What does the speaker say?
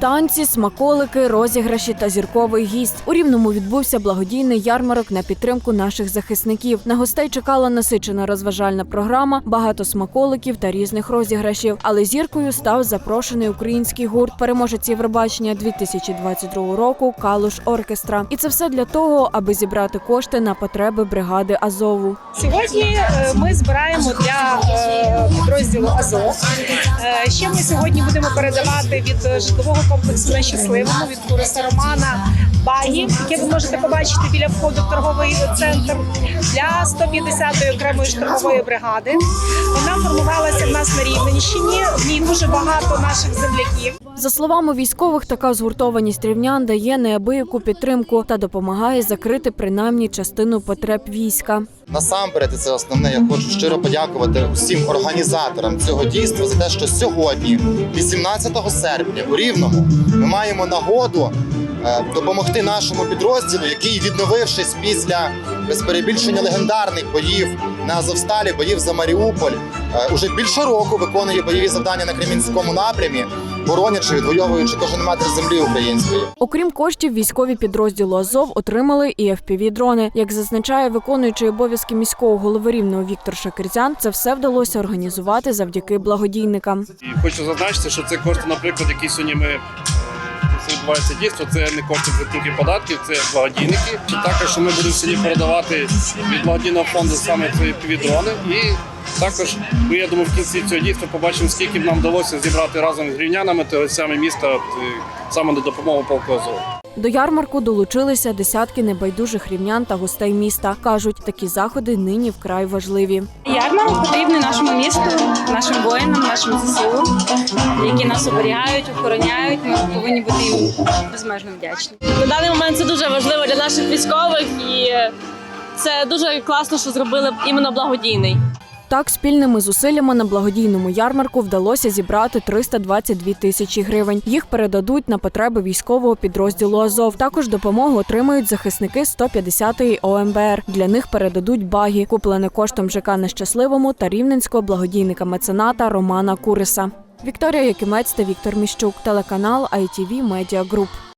Танці, смаколики, розіграші та зірковий гість. У рівному відбувся благодійний ярмарок на підтримку наших захисників. На гостей чекала насичена розважальна програма, багато смаколиків та різних розіграшів. Але зіркою став запрошений український гурт, переможець Євробачення 2022 року Калуш Оркестра. І це все для того, аби зібрати кошти на потреби бригади Азову. Сьогодні е, ми збираємо для е, підрозділу Азов. Е, Ще ми сьогодні будемо передавати від житлового комплексу на щасливому від Куриса Романа багі, яке ви можете побачити біля входу в торговий центр для 150-ї окремої штурмової бригади. Вона формувалася в нас на Рівненщині. В ній дуже багато наших земляків. За словами військових, така згуртованість рівнян дає неабияку підтримку та допомагає закрити принаймні частину потреб війська. Насамперед, і це основне. Я хочу щиро подякувати усім організаторам цього дійства за те, що сьогодні, 18 серпня, у Рівному, ми маємо нагоду допомогти нашому підрозділу, який, відновившись після без перебільшення легендарних боїв на Азовсталі, боїв за Маріуполь, е, уже більше року виконує бойові завдання на Кремінському напрямі, боронячи, відвоюючи кожен метр землі української. Окрім коштів, військові підрозділу Азов отримали і fpv дрони. Як зазначає виконуючий обов'язки міського голови рівного Віктор Шакирцян, це все вдалося організувати завдяки благодійникам. І хочу зазначити, що це кошти, наприклад, які сьогодні ми е, відбувається дійство, це не кошти платників податків, це благодійники. І також ми будемо сьогодні передавати від благодійного фонду саме ці півдрони. І також ми, я думаю, в кінці цього дійства побачимо, скільки нам вдалося зібрати разом з рівнянами та саме міста е, саме на допомогу полку Азов. До ярмарку долучилися десятки небайдужих рівнян та гостей міста. кажуть, такі заходи нині вкрай важливі. Ярмарок потрібний нашому місту, нашим воїнам, нашим ЗСУ, які нас оберігають, охороняють. Ми повинні бути їм безмежно вдячні. На даний момент це дуже важливо для наших військових, і це дуже класно, що зробили іменно благодійний. Так, спільними зусиллями на благодійному ярмарку вдалося зібрати 322 тисячі гривень. Їх передадуть на потреби військового підрозділу Азов. Також допомогу отримають захисники 150-ї ОМБР. Для них передадуть багі, куплене коштом ЖК Нещасливому та рівненського благодійника мецената Романа Куриса. Вікторія Якимець та Віктор Міщук, телеканал ITV Media Group.